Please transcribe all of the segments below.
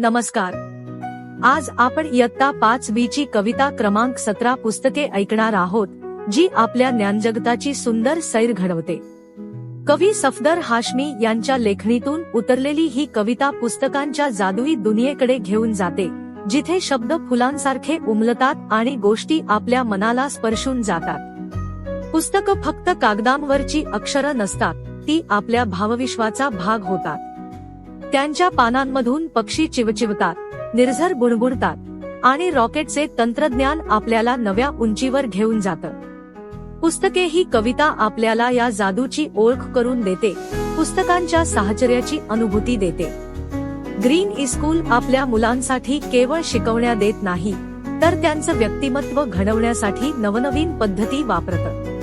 नमस्कार. आज आपण इयत्ता पाच बी ची कविता क्रमांक सतरा पुस्तके ऐकणार आहोत जी आपल्या ज्ञानजगताची सुंदर सैर घडवते. कवी सफदर हाशमी यांच्या लेखणीतून उतरलेली ही कविता पुस्तकांच्या जादुई दुनियेकडे घेऊन जाते जिथे शब्द फुलांसारखे उमलतात आणि गोष्टी आपल्या मनाला स्पर्शून जातात. पुस्तकं फक्त कागदांवरची अक्षरं नसतात ती आपल्या भावविश्वाचा भाग होतात. त्यांच्या पानांमधून पक्षी चिवचिवतात निर्झर गुणगुणतात आणि रॉकेटचे तंत्रज्ञान आपल्याला नव्या उंचीवर घेऊन जातं. पुस्तके ही कविता आपल्याला या जादूची ओळख करून देते पुस्तकांच्या साहचर्याची अनुभूती देते. ग्रीन इस्कूल आपल्या मुलांसाठी केवळ शिकवण्या देत नाही तर त्यांचं व्यक्तिमत्व घडवण्यासाठी नवनवीन पद्धती वापरतं.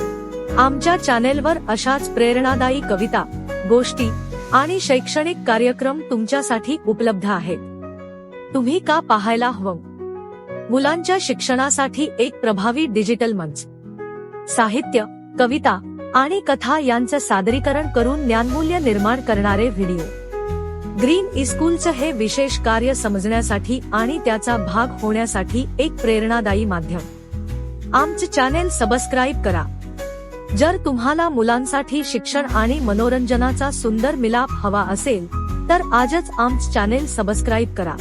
आमच्या चॅनेलवर अशाच प्रेरणादायी कविता गोष्टी आणि शैक्षणिक कार्यक्रम तुमच्यासाठी उपलब्ध आहेत. तुम्ही का पाहायला हवं? मुलांच्या शिक्षणासाठी एक प्रभावी डिजिटल मंच. साहित्य कविता आणि कथा यांचं सादरीकरण करून ज्ञानमूल्य निर्माण करणारे व्हिडिओ. ग्रीन इस्कूलचं हे विशेष कार्य समजण्यासाठी आणि त्याचा भाग होण्यासाठी एक प्रेरणादायी माध्यम. आमचं चॅनेल सबस्क्राईब करा. जर तुम्हाला मुलांसाठी शिक्षण आणि मनोरंजनाचा सुंदर मिलाप हवा असेल तर आजच आमचं चॅनेल सबस्क्राईब करा.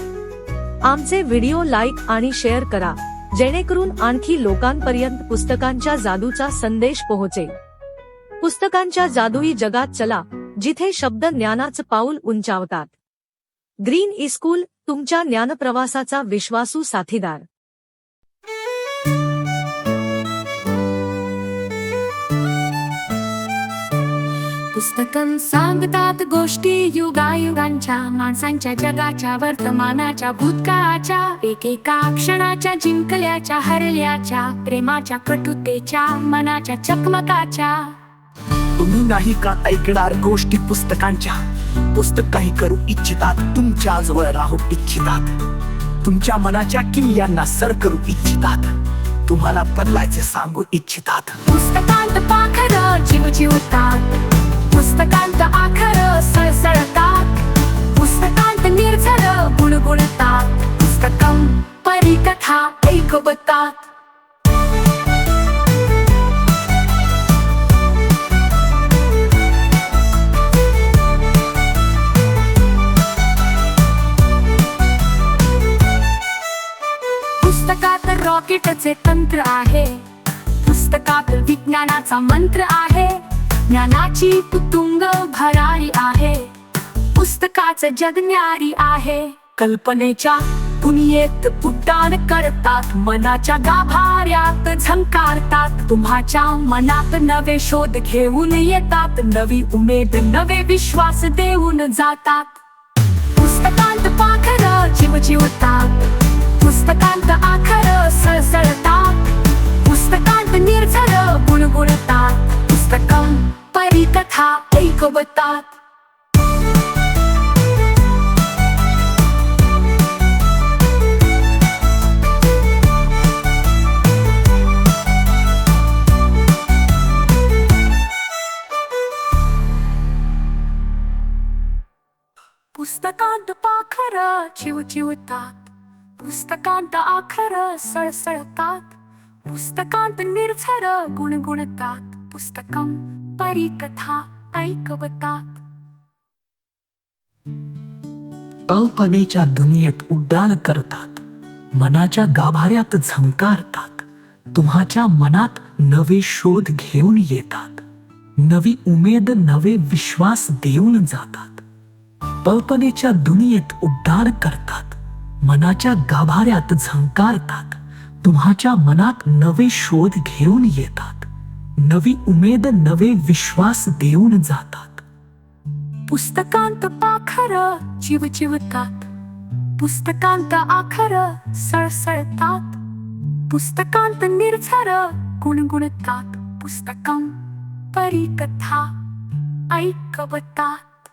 आमचे व्हिडिओ लाईक आणि शेअर करा जेणेकरून आणखी लोकांपर्यंत पुस्तकांच्या जादूचा संदेश पोहोचेल. पुस्तकांच्या जादुई जगात चला जिथे शब्द ज्ञानाचं पाऊल उंचावतात. ग्रीन इस्कूल तुमच्या ज्ञानप्रवासाचा विश्वासू साथीदार. पुस्तकं सांगतात गोष्टी युगायुगांच्या माणसांच्या जगाच्या वर्तमानाच्या भूतकाळाच्या एकेका क्षणाच्या जिंकल्याच्या हरल्याच्या प्रेमाच्या कटुतेच्या मनाच्या चकमकाच्या. तुम्ही नाही का ऐकणार गोष्टी पुस्तकांच्या? पुस्तक काही करू इच्छितात तुमच्या जवळ राहू इच्छितात. तुमच्या मनाच्या किल्ल्यांना सर करू इच्छितात. तुम्हाला बदलायचे सांगू इच्छितात. पुस्तकांत पाखर जीव जीवतात पुस्तकांत आखर सळसळतात पुस्तकांत निर्झर गुणगुणतात. पुस्तकं परिकथा ऐकवतात. पुस्तकात रॉकेटचे तंत्र आहे. पुस्तकात विज्ञानाचा मंत्र आहे. ज्ञानाची तुतुंग भरारी आहे. पुस्तकाचं जग न्यारी आहे. कल्पनेच्या दुनियेत उड्डाण करतात मनाच्या गाभाऱ्यात झंकारतात. तुम्हाच्या मनात नवे शोध घेऊन येतात नवी उमेद नवे विश्वास देऊन जातात. पुस्तकांत पाखर जीव पुस्तकांत आखर सळसळतात. पुस्तकांत निर्झर गुणगुणतात. कथा ऐकवतात. पुस्तकांत पाखर चिव चिवतात पुस्तकांत आखर सळसळतात. पुस्तकांत निर्झर गुणगुणतात. पुस्तकं परिकथा ऐकवतात कल्पनेच्या दुनियेत उड्डाण करतात. मनाच्या गाभाऱ्यात झंकारतात. तुम्हाच्या मनात नवे शोध घेऊन येतात. नवी उमेद नवे विश्वास देऊन जातात. कल्पनेच्या दुनियेत उड्डाण करतात. मनाच्या गाभाऱ्यात झंकारतात. तुम्हाच्या मनात नवे शोध घेऊन येतात. नवी उमेद नवे विश्वास देऊन जातात. पुस्तकांत पाखर जीव जिवतात. पुस्तकांत आखर सळसळतात. पुस्तकांत निर्झर गुणगुणतात. पुस्तकं परिकथा ऐकवतात.